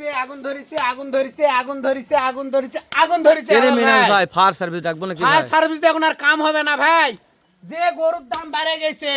ধরিছে আগুন ধরিছে আগুন ধরিছে আগুন ধরিছে আগুন ধরিছে আগুন ধরিছে। এরে আমার ভাই। ভাই ফায়ার সার্ভিস ডাকবো নাকি আর সার্ভিস এখন আর কাম হবে না ভাই। যে গরুর দাম বেড়ে গেছে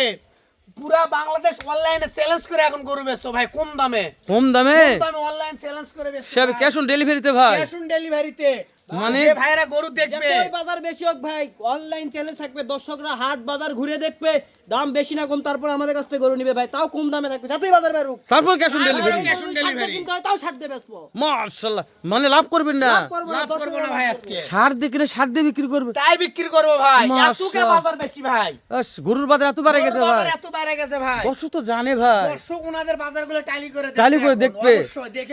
পুরা বাংলাদেশ অনলাইনে চ্যালেঞ্জ করে এখন গরু বেচছো ভাই কম দামে। কম দামে? কম দামে অনলাইন চ্যালেঞ্জ করে বেচছো ক্যাশ অন ডেলিভারিতে ভাই? ক্যাশ অন ডেলিভারিতে মানে- ভাইরা গরু দেখবে। বাজার বেশি হোক ভাই অনলাইন চ্যালেঞ্জ থাকবে দর্শকরা হাট বাজার ঘুরে দেখবে দাম বেশি না কম তারপর আমাদের কাছ থেকে গরু নিবে ভাই তাও কম দামে থাকবে। যতই বাজার বেরুক। তারপর cash on delivery on delivery। কিনতে তাও ছাড় দিয়ে বেচবো মাশাআল্লাহ মানে লাভ করবেন না। লাভ করব না, লাভ না ভাই আজকে। করবে। সার দিয়ে কিনে সার দিয়ে বিক্রি করবে। তাই বিক্রি করব ভাই। এতকে। বাজার বেশি ভাই। আস, গরুর বাজার এত বাড়ে গেছে ভাই বাজার এত বেড়ে গেছে ভাই। দর্শক তো জানে ভাই। দর্শক ওনাদের বাজারগুলো টালি করে দেখবে টালি করে দেখবে।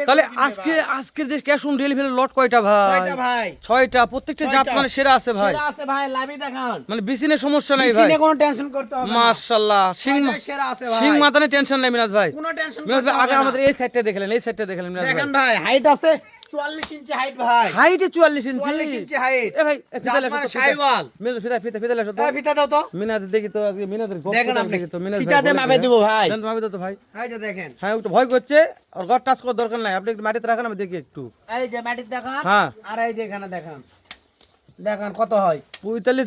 তাহলে আজকে আজকের যে ক্যাশ অন ডেলিভারি লট কয়টা ভাই? ছয়টা ভাই। ছয়টা প্রত্যেকটা জাত মানে সেরা আছে ভাই। সেরা আছে ভাই লাভি দেখান। মানে বিসিনে সমস্যা নাই ভাই। বিসিনে কোনো টেনশন করতে হবে মাশাআল্লাহ সিং সেরা আছে ভাই। সিং মাথানে টেনশন নাই মিনাস ভাই। কোনো টেনশন মিনাজ ভাই আগে আমাদের এই সাইডটা দেখলেন এই সাইডটা দেখলেন মিনাজ ভাই। দেখেন ভাই হাইট আছে। 44 ইঞ্চি হাইট ভাই। হাইটে 44 ইঞ্চি। 44 ইঞ্চি হাইট এ ভাই ফিতা জাত লেসো ফিতা। ফিতা ফিতা ফিতা তো। ফিতা দাও তো। মিনাজ দেখি তো আগে দেখেন আপনি, তো মিনাজ ফিতা ভাই মাপে দিবে। ভাই। দেন মাপে দাও তো ভাই। এই যে দেখেন। হ্যাঁ একটু ভয় করছে আর টাচ করার দরকার নাই। আপনি একটু মাটিতে রাখেন আমি দেখি একটু। এই যে ম্যাটির দেখান। হ্যাঁ। আর এই যে এখানে দেখান। দেখান কত হয়। পঁয়তাল্লিশ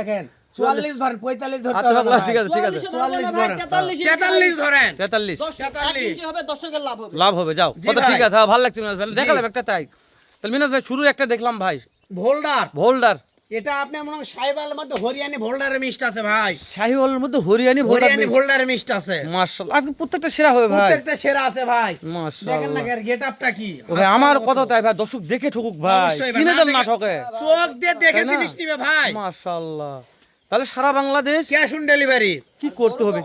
দেখেন। 44 ধরেন 45 ধরতে হবে ভাই, ভাই। ঠিক আছে ঠিক আছে। 44 ধরো না ভাই, 43 ইঞ্চি 43 ধরেন। তেতাল্লিশ। দশ- এক ইঞ্চি হবে দর্শকের লাভ হবে। যাও। জি ঠিক আছে হ্যাঁ, ভালো লাগছে মিনাজ ভাই দেখালাম একটা তাই। তাহলে মিনাজ ভাই শুরু একটা দেখলাম ভাই। ভোল্ডার। ভোল্ডার। এটা আপনি মনে হয় সাইবালের মধ্যে হরিয়ানি ভোল্ডারের মিষ্ট আছে ভাই। শাহিওয়ালের মধ্যে হরিয়ানি হরিয়ানি ভোল্ডারের মিষ্ট আছে। মার্শাল্লাহ আজকে প্রত্যেকটা সেরা হবে ভাই। প্রত্যেকটা সেরা আছে ভাই। দেখেন না মার্শাল্লাহ গেট আপটা কি ভাই আমার কথা তাই ভাই দর্শক দেখে ঠকুক ভাই। কিনে দেন না ঠকে চোখ দিয়ে দেখে জিনিস নিবে ভাই। মার্শাল্লাহ তাহলে সারা বাংলাদেশ ক্যাশ অন ডেলিভারি কি করতে হবে?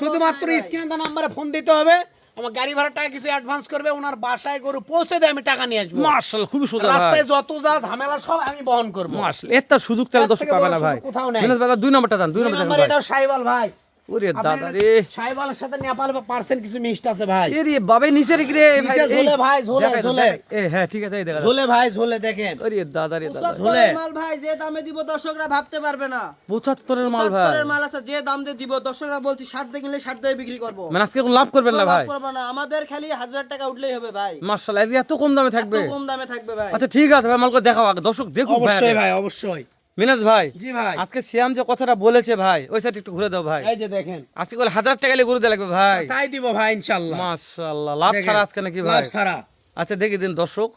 শুধুমাত্র স্ক্রিনে নাম্বারে ফোন দিতে হবে। আমার গাড়ি ভাড়া টাকা কিছু অ্যাডভান্স করবে ওনার বাসায় গরু পৌঁছে দেয় আমি টাকা নিয়ে আসব। মার্শাল খুবই সুন্দর রাস্তায় যত যা ঝামেলা সব আমি বহন করব। মার্শাল এর তার সুযোগ তাহলে দশ দর্শক পাবে না ভাই। কোথাও নেই। দুই নম্বরটা দেন দুই নম্বর এটা সাইবাল ভাই। ওরে দাদা রে। সাইবালের সাথে নেপাল পার্সেন্ট কিছু মিষ্ট আছে ভাই। এরে বাবে নিচে রে ভাই ঝোলে ভাই, ঝোলে, ঝোলে। এ হ্যাঁ ঠিক আছে দেখা ঝোলে ভাই ঝোলে দেখেন। আরে দাদা রে দাদা। পঁচাত্তরের মাল ভাই যে দামে দিব দর্শকরা ভাবতে পারবে না। পঁচাত্তরের মাল ভাই। পঁচাত্তরের মাল আছে যে দাম দিয়ে দিব দর্শকরা বলছি ষাট দিয়ে কিনলে ষাট দিয়ে বিক্রি করব। মানে আজকে কোনো লাভ করবেন না লাভ না। আমাদের খালি হাজার টাকা উঠলেই হবে ভাই। এত কম দামে থাকবে। এত কম দামে থাকবে ভাই। আচ্ছা ঠিক আছে ভাই মালকে দেখাও আগে। দর্শক ভাই অবশ্যই ভাই অবশ্যই। মিনাজ ভাই জি ভাই। আজকে শ্যাম যে কথাটা বলেছে ভাই ওই সাইড একটু ঘুরে দাও ভাই। এই যে দেখেন। আজকে বলে হাজার টাকা নিয়ে ঘুরে লাগবে ভাই। তাই দিব ভাই ইনশাল্লাহ। মাশাআল্লাহ লাভ ছাড়া আজকে নাকি ভাই? লাভ ছাড়া। আচ্ছা দেখি দিন দর্শক।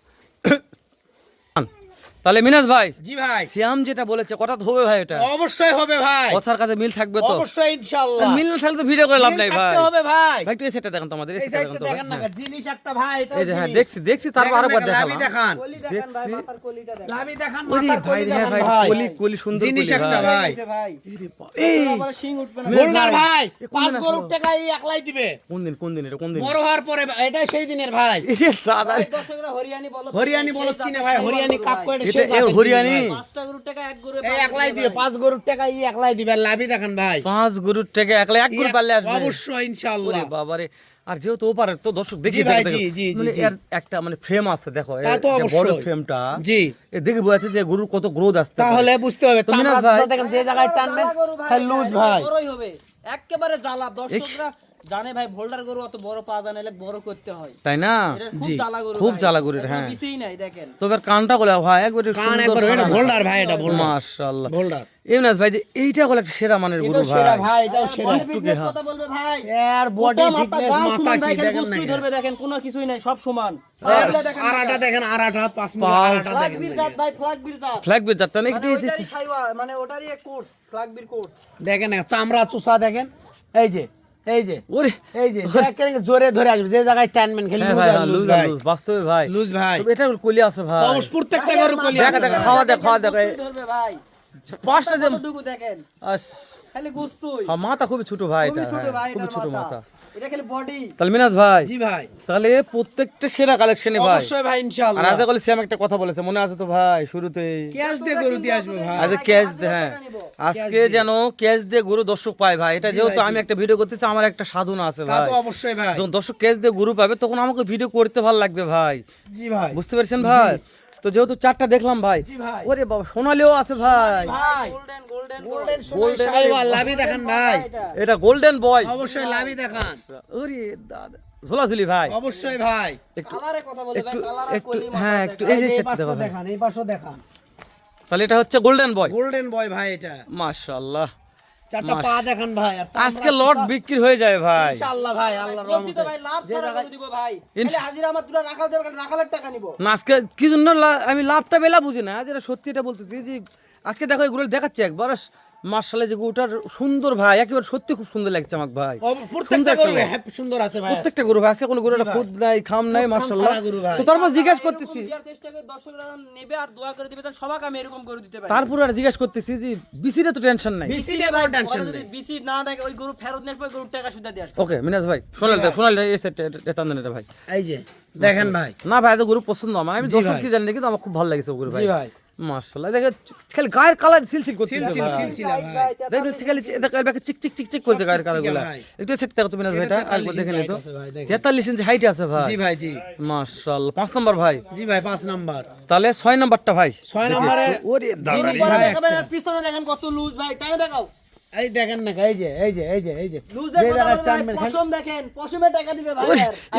তাহলে মিনাজ ভাই জি ভাই। শ্যাম যেটা বলেছে কথা তো হবে ভাই এটা? অবশ্যই হবে ভাই। কথার কাছে মিল থাকবে তো? অবশ্যই ইনশাআল্লাহ। মিল না থাকলে তো ভিডিও করে লাভ নাই ভাই। থাকতে হবে ভাই। ভাই একটু এই সাইডটা দেখেন তো আমাদের এই এই সাইডটা সাইডটা দেখেন তো দেখেন না জিনিস একটা ভাই এটা এই যে হ্যাঁ দেখছি দেখছি তারপর আরও লাভি দেখালাম দেখান। কলি দেখান ভাই। মাথার কলিটা দেখান। লাভি দেখান মাথার ভাই দেখান ভাই ভাই। কলি কলি সুন্দর জিনিস একটা ভাই। ভাই। এই যে ভাই। এই আবার শিং উঠবে না। ভোল্ডার ভাই পাঁচ গরুর টাকা এই একলাই দিবে। কোন দিন কোন দিন এটা কোন দিন? বড় হওয়ার পরে এটা সেই দিনের ভাই। এই দাদা দর্শকরা হরিয়ানি বলো হরিয়ানি বলো চিনে ভাই হরিয়ানি কাপ করে এটা সেই হরিয়ানি? জিনিস গরুর টাকা এক গরু একলাই দিবে পাঁচ গরুর টাকা এই একলাই দিবে লাভি দেখান ভাই। পাঁচ গরুর থেকে একলা এক গরু পারলে আসবে। অবশ্যই ইনশাআল্লাহ। বাবারে আর যেহেতু ও পারে তো দর্শক দেখি মানে একটা মানে ফ্রেম আছে দেখো বড় ফ্রেমটা জি। এ দেখে বোঝাচ্ছে যে গরুর কত গ্রোথ আসতে তাহলে বুঝতে হবে দেখেন যে জায়গায় টানবেন লুজ ভাই একেবারে জ্বালা। দর্শকরা জানে ভাই ভোল্ডার গরু অত বড় পাওয়া যায় না বড় করতে হয়। তাই না? এটা খুব জ্বালা গরু খুব জ্বালা গরুর, হ্যাঁ। কিছুই নাই দেখেন। তবে এর কানটা বলে ভাই একবারে কান একবার এটা ভোল্ডার ভাই এটা ভোল্ডার মাশাআল্লাহ। ভোল্ডার এমনাস ভাই যে এইটা হলো একটা সেরা মানের গরু এটাও সেরা ভাই। ভাই এটাও সেরা। ফিটনেস হ্যাঁ। কথা বলবে ভাই। এর বডি ফিটনেস মাথা কি দেখেন না বুঝতেই ধরবে দেখেন কোনো কিছুই নাই সব সমান। আরাটা দেখেন আরাটা পাঁচ মিনিট। আরাটা দেখেন বীর জাত ভাই ফ্লাগ বীর জাত। ফ্ল্যাগ বেজ যাত্রা নাকি মানে ওইটারই মানে ওটারই এক কোর্স ফ্লাগ বীর কোর্স দেখেন চামড়া চুষা দেখেন। এই যে এই যে ওরে। এই যে জোরে ধরে আসবে যে জায়গায় টানবেন খালি হ্যাঁ লুজ ভাই হ্যাঁ, লুজ ভাই বাস্তবে ভাই। লুজ ভাই। এটা কলি আছে ভাই। অবশ্য প্রত্যেকটা গরু কলি দেখা আছে দেখা খাওয়া দেখ খাওয়া দেখ ধরবে ভাই? পাঁচটা যে দেখেন? আস, খালি গুস্তুই হ্যাঁ, মাথা খুবই ছোট ভাই এটা খুবই ছোট মাথা। এটা খালি বডি তাহলে মিনাজ ভাই জি ভাই। তাহলে প্রত্যেকটা সেরা কালেকশনে ভাই। অবশ্যই ভাই ইনশাআল্লাহ। আজকে বলে শ্যাম একটা কথা বলেছে মনে আছে তো ভাই শুরুতে ক্যাশ দিয়ে গরু দিয়ে আসবে ভাই। আজকে ক্যাশ দে হ্যাঁ। আজকে যেন ক্যাশ দিয়ে গরু দর্শক পায় ভাই এটা যেহেতু আমি একটা ভিডিও করতেছি আমার একটা সাধনা আছে তা ভাই। তো অবশ্যই ভাই। যখন দর্শক ক্যাশ দিয়ে গরু পাবে তখন আমাকে ভিডিও করতে ভালো লাগবে ভাই। জি ভাই। বুঝতে পারছেন ভাই? তো যেহেতু চারটা দেখলাম ভাই ওরে বাবা সোনালিও আছে ভাই। ভাই। গোল্ডেন গোল্ডেন গোল্ডেন Golden সোনাই সাইওয়াল লাভি দেখান ভাই। এটা। গোল্ডেন বয় অবশ্যই লাভি দেখান। ওরে দাদা ঝোলাঝুলি ভাই। অবশ্যই ভাই। একটু একটু হ্যাঁ একটু এই যে। দেখান এই দেখান। তাহলে এটা হচ্ছে গোল্ডেন বয় গোল্ডেন বয় ভাই এটা। মাশাআল্লাহ। চারটা পা দেখান ভাই আজকে লট বিক্রি হয়ে যায় ভাই। ইনশাআল্লাহ ভাই আল্লাহর রহমতে। ভাই লাভ ছাড়া করে দিব ভাই। তাহলে হাজিরা আমার দুটো রাখাল যাবে খালি রাখালের টাকা নিব। না আজকে কি জন্য আমি লাভটা বেলা বুঝি না আজ এটা সত্যি এটা বলতেছি যে আজকে দেখো এগুলো দেখাচ্ছি একবার মার্শালে যে গরুটার সুন্দর ভাই একেবারে সত্যি খুব সুন্দর লাগছে আমাকে ভাই। প্রত্যেকটা সুন্দর গরু। সুন্দর আছে ভাই। প্রত্যেকটা গরু ভাই আজকে কোনো গরু খুদ নাই খাম নাই মার্শাল্লাহ। ভাই। তো তারপর জিজ্ঞেস করতেছি। দেওয়ার চেষ্টা করে দর্শকরা নেবে আর দোয়া করে দিবে তার সবাইকে আমি এরকম করে দিতে পারি। তারপর আর জিজ্ঞেস করতেছি যে বিসিরে তো টেনশন নাই? বিসি নিয়ে কোনো টেনশন নেই। বিসি না দেখে ওই গরু ফেরত ওই গরুর টাকা সুদা দিয়ে আসবে। ওকে মিনাজ ভাই সোনাল সোনাল এই সেট এটা দেন এটা ভাই। এই যে দেখেন ভাই। না ভাই এত গরু পছন্দ আমার। আমি দর্শক কি জানি কিন্তু আমার খুব ভালো লাগছে গরু ভাই। জি ভাই। মার্শাল্লাহ দেখে খালি গায়ের কালার সিলসিল করতে সিলসিল, সিলসিল। ভাই। খালি দেখো এর চিক চিক চিক চিক করতে গায়ের কালার একটু সেট দেখো তো মিনাজ ভাইটা এটা একবার দেখে 43 নিত height আছে ভাই, দেখেন। তেতাল্লিশ ইঞ্চি হাইট আছে ভাই। জি ভাই জি। মার্শাল্লাহ পাঁচ নম্বর ভাই। জি ভাই পাঁচ নাম্বার। তাহলে ছয় নম্বরটা ভাই। ছয় নম্বরে ওরে পিছনে দেখেন কত লুজ ভাই টানে দেখাও। এই দেখেন না এই যে এই যে এই যে এই যে। পশম দেখেন পশমে টাকা দিবে ভাই।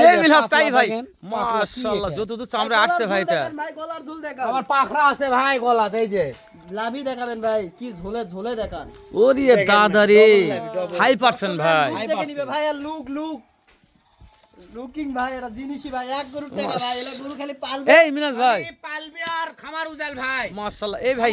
এই তাই ভাই। মাশাআল্লাহ? যত তো চামড়া আসছে ভাই এটা। ভাই গলার ঝুল দেখান আমার পাখরা আছে ভাই গলা এই যে। লাভি দেখাবেন ভাই কি ঝোলে ঝোলে দেখান। ওরে দাদা রে হাই পার্সেন্ট ভাই। ভাই আর লুক লুক। লুকিং ভাই এটা জিনিসই ভাই এক গরুর টাকা ভাই এলা গরু খালি পালবে। এই মিনাজ ভাই। পালবে আর খামার উজাল ভাই। মাশাআল্লাহ। এই ভাই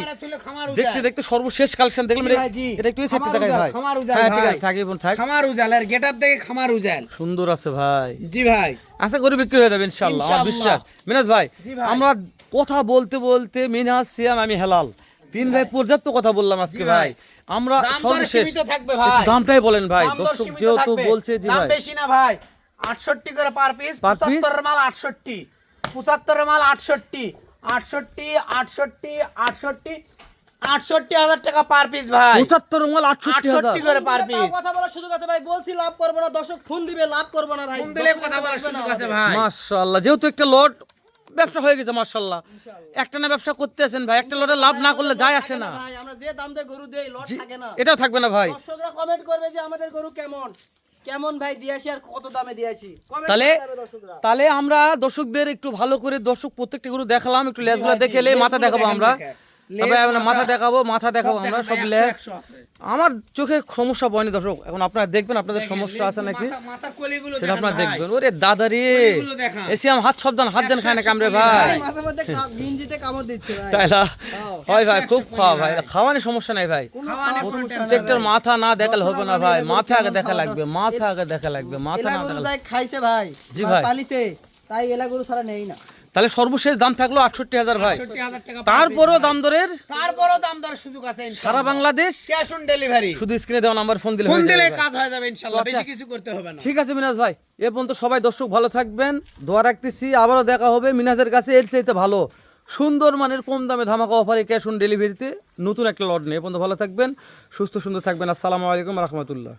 দেখতে দেখতে সর্বশেষ কালেকশন দেখলাম এটা- একটু সেট দেখাই ভাই। খামার উজাল হ্যাঁ ঠিক আছে থাকি বোন থাক। খামার উজাল আর গেটআপ দেখে খামার উজাল। সুন্দর আছে ভাই। জি ভাই। আশা করি বিক্রি হয়ে যাবে ইনশাআল্লাহ আমার বিশ্বাস। মিনাজ ভাই আমরা কথা বলতে বলতে মিনহাজ সিয়াম আমি হেলাল। তিন ভাই পর্যাপ্ত কথা বললাম আজকে ভাই। আমরা সর্বশেষ দামটাই বলেন ভাই। দর্শক যেহেতু বলছে জি দাম ভাই। বেশি না ভাই। আটষট্টি করে পার পিস পঁচাত্তরের মাল আটষট্টি। পঁচাত্তরের মাল আটষট্টি। আটষট্টি আটষট্টি আটষট্টি। আটষট্টি হাজার টাকা পার পিস ভাই। পঁচাত্তর মাল আটষট্টি করে পার পিস কথা বলার সুযোগ আছে ভাই বলছি লাভ করব না। দর্শক ফোন দিবে লাভ করব না ভাই। দিলে কথা বলার সুযোগ আছে ভাই। মাশাআল্লাহ যেহেতু একটা লট ব্যবসা হয়ে গেছে মাশাআল্লাহ। একটা না ব্যবসা করতে আছেন ভাই একটা লটে লাভ না করলে যায় আসে না। ভাই। আমরা যে দাম দিয়ে গরু দেই লট থাকে না। এটাও থাকবে না ভাই। দর্শকরা কমেন্ট করবে যে আমাদের গরু কেমন। কেমন ভাই দিয়েছি আর কত দামে দিয়েছি তাহলে। তাহলে আমরা দর্শকদের একটু ভালো করে দর্শক প্রত্যেকটা গরু দেখালাম একটু লেজগুলো দেখে মাথা দেখাবো আমরা। তবে আমরা মাথা দেখাবো মাথা দেখাবো আমরা সব আছে। আমার চোখে সমস্যা পড়েনি দর্শক। এখন আপনারা দেখবেন আপনাদের সমস্যা আছে নাকি? সেটা আপনারা দেখবেন। ওরে দাদা রে কলিগুলো দেখান। এসে আম হাত সব দেন হাত দেন খায় না কামড়ে ভাই? তাই না হয় ভাই খুব খাওয়া ভাই। খাওয়ানি সমস্যা নাই ভাই। প্রত্যেকটার মাথা না দেখালে হবে না ভাই। মাথা আগে দেখা লাগবে মাথা আগে দেখা লাগবে মাথা না খাইছে ভাই জি ভাই। তাই এলা গরু ছাড়া নেই না। তাহলে সর্বশেষ দাম থাকল আটষট্টি হাজার ভাই। 68,000 টাকা per তারপরও দাম দরের তারপরও দাম দর সুযোগ আছে সারা বাংলাদেশ ক্যাশ অন ডেলিভারি। শুধু স্ক্রিনে দেওয়া নাম্বার ফোন দিলে ফোন দিলে কাজ হয়ে যাবে ইনশাআল্লাহ বেশি আচ্ছা। কিছু করতে হবে না। ঠিক আছে মিনাজ ভাই এ পর্যন্ত সবাই দর্শক ভালো থাকবেন দোয়া রাখতেছি আবারও দেখা হবে মিনাজের কাছে এর চাইতে ভালো। সুন্দর মানের কম দামে ধামাকা অফারে ক্যাশ অন ডেলিভারিতে নতুন একটা লট নিয়ে। এ পর্যন্ত ভালো থাকবেন সুস্থ সুন্দর থাকবেন। আসসালামু আলাইকুম রহমতুল্লাহ।